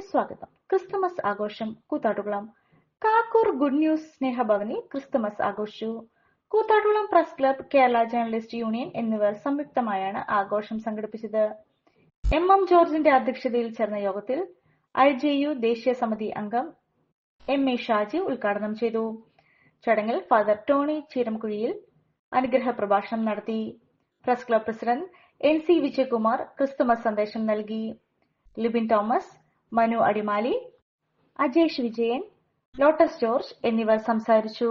സ്വാഗതം. ക്രിസ്തുമസ് ആഘോഷം Koothattukulam. Kakkoor good news സ്നേഹഭവനി ക്രിസ്തുമസ് ആഘോഷിച്ചു. Koothattukulam press club Kerala journalist union എന്നിവർ സംയുക്തമായാണ് ആഘോഷം സംഘടിപ്പിച്ചത്. എം എം ജോർജിന്റെ അധ്യക്ഷതയിൽ ചേർന്ന യോഗത്തിൽ ഐ ജെ യു ദേശീയ സമിതി അംഗം എം എ ഷാജി ഉദ്ഘാടനം ചെയ്തു. ചടങ്ങിൽ ഫാദർ ടോണി ചീരംകുഴിയിൽ അനുഗ്രഹ പ്രഭാഷണം നടത്തി. Press club president N C Vijayakumar Christmas സന്ദേശം നൽകി. ലിബിൻ തോമസ് മനു അടിമാലി അജേഷ് വിജയൻ ലോട്ടസ് ജോർജ് എന്നിവർ സംസാരിച്ചു.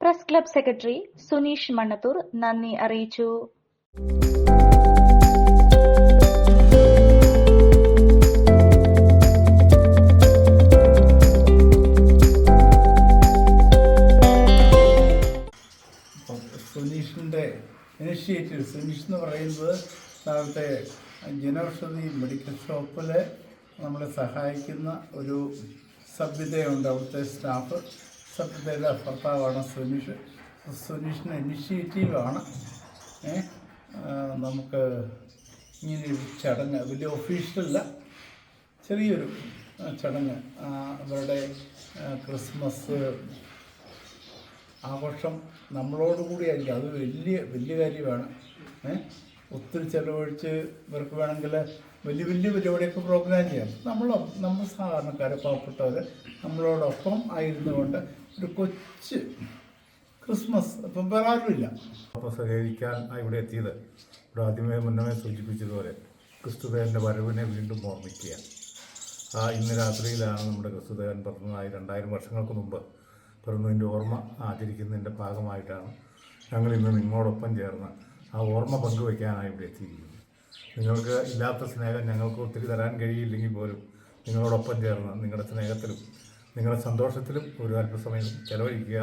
Press club secretary Suneesh Mannathoor നന്ദി അറിയിച്ചു. സുനീഷിന്റെ ഇനിഷ്യേറ്റീവ് സുനീഷ് എന്ന് പറയുന്നത് നാളത്തെ ജനൌഷധി മെഡിക്കൽ ഷോപ്പിൽ നമ്മളെ സഹായിക്കുന്ന ഒരു സഭ്യതയുണ്ട് അവിടുത്തെ സ്റ്റാഫ്. സഭ്യതയുടെ ഭർത്താവാണ് സുനീഷ്. സുനീഷിന്റെ ഇനിഷ്യേറ്റീവാണ്. നമുക്ക് ഇങ്ങനെ ഒരു ചടങ്ങ് വലിയ ഒഫീഷ്യലല്ല ചെറിയൊരു ചടങ്ങ്. അവരുടെ ക്രിസ്മസ് ആഘോഷം നമ്മളോടുകൂടിയായിരിക്കും. അത് വലിയ വലിയ കാര്യമാണ്. ഏ ഒത്തിരി ചിലവഴിച്ച് ഇവർക്ക് വേണമെങ്കിൽ വലിയ വലിയ പരിപാടിയൊക്കെ പ്രോഗ്രാം ചെയ്യാം. നമ്മൾ നമ്മൾ സാധാരണക്കാരെ പാവപ്പെട്ടവർ നമ്മളോടൊപ്പം ആയിരുന്നുകൊണ്ട് ഒരു കൊച്ച് ക്രിസ്മസ് ഇപ്പം വേറെ ആരുമില്ല. അപ്പോൾ സഹകരിക്കാൻ ഇവിടെ എത്തിയത്. ഇവിടെ ആദ്യമേ മുന്നമേ സൂചിപ്പിച്ചതുപോലെ ക്രിസ്തുദേവന്റെ വരവിനെ വീണ്ടും ഓർമ്മിക്കുക. ആ ഇന്ന് രാത്രിയിലാണ് നമ്മുടെ ക്രിസ്തുദേവൻ പിറന്നതായി രണ്ടായിരം വർഷങ്ങൾക്ക് മുമ്പ് പിറന്നതിന്റെ ഓർമ്മ ആചരിക്കുന്നതിന്റെ ഭാഗമായിട്ടാണ് ഞങ്ങൾ ഇന്ന് നിങ്ങളോടൊപ്പം ചേർന്ന് ആ ഓർമ്മ പങ്കുവയ്ക്കാനായി ഇവിടെ എത്തിയിരിക്കുന്നത് നിങ്ങൾക്ക് ഇല്ലാത്ത സ്നേഹം ഞങ്ങൾക്ക് ഒത്തിരി തരാൻ കഴിയില്ലെങ്കിൽ പോലും നിങ്ങളോടൊപ്പം ചേർന്ന് നിങ്ങളുടെ സ്നേഹത്തിലും നിങ്ങളുടെ സന്തോഷത്തിലും ഒരു അല്പസമയം ചെലവഴിക്കുക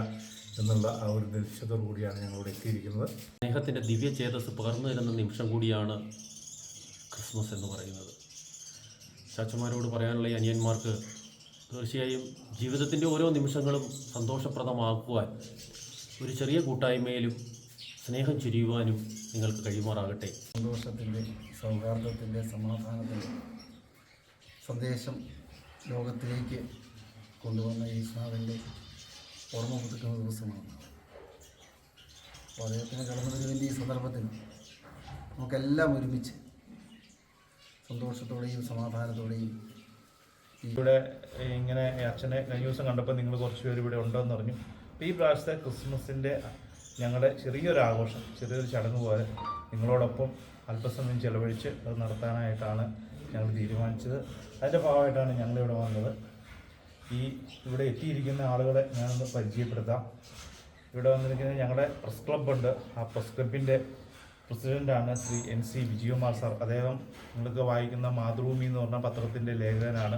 എന്നുള്ള ആ ഒരു നിശ്ചയത്തോടു കൂടിയാണ് ഞങ്ങളിവിടെ എത്തിയിരിക്കുന്നത്. സ്നേഹത്തിന്റെ ദിവ്യ ചേതസ് പകർന്നു തരുന്ന നിമിഷം കൂടിയാണ് ക്രിസ്മസ് എന്ന് പറയുന്നത്. ചാച്ചന്മാരോട് പറയാനുള്ള ഈ അനിയന്മാർക്ക് തീർച്ചയായും ജീവിതത്തിന്റെ ഓരോ നിമിഷങ്ങളും സന്തോഷപ്രദമാക്കുവാൻ ഒരു ചെറിയ കൂട്ടായ്മയിലും സ്നേഹം ചുരിയുവാനും നിങ്ങൾക്ക് കഴിയുമാറാകട്ടെ. സന്തോഷത്തിന്റെ സൗഹാർദ്ദത്തിന്റെ സമാധാനത്തിന്റെ സന്ദേശം ലോകത്തിലേക്ക് കൊണ്ടുവന്ന ഈ സാധന്റെ ഓർമ്മ പുതുക്കുന്ന ദിവസമാണ്. അപ്പോൾ അദ്ദേഹത്തിന് കടന്നുവരുന്നതിന്റെ ഈ സന്ദർഭത്തിൽ നമുക്കെല്ലാം ഒരുമിച്ച് സന്തോഷത്തോടെയും സമാധാനത്തോടെയും ഇവിടെ ഇങ്ങനെ അച്ഛനെ കഴിഞ്ഞ ദിവസം കണ്ടപ്പോൾ നിങ്ങൾ കുറച്ച് പേര് ഇവിടെ ഉണ്ടെന്ന് പറഞ്ഞു. അപ്പോൾ ഈ പ്രാവശ്യത്തെ ക്രിസ്മസിന്റെ ഞങ്ങളുടെ ചെറിയൊരു ആഘോഷം ചെറിയൊരു ചടങ്ങ് പോലെ നിങ്ങളോടൊപ്പം അല്പസമയം ചെലവഴിച്ച് അത് നടത്താനായിട്ടാണ് ഞങ്ങൾ തീരുമാനിച്ചത്. അതിന്റെ ഭാഗമായിട്ടാണ് ഞങ്ങളിവിടെ വന്നത്. ഈ ഇവിടെ എത്തിയിരിക്കുന്ന ആളുകളെ ഞാനൊന്ന് പരിചയപ്പെടുത്താം. ഇവിടെ വന്നിരിക്കുന്നത് ഞങ്ങളുടെ പ്രസ് ക്ലബ്ബുണ്ട്. ആ പ്രസ് ക്ലബിന്റെ പ്രസിഡന്റാണ് Shri N C Vijayakumar sir. അദ്ദേഹം നിങ്ങൾക്ക് വായിക്കുന്ന മാതൃഭൂമി എന്ന് പറഞ്ഞ പത്രത്തിന്റെ ലേഖകനാണ്.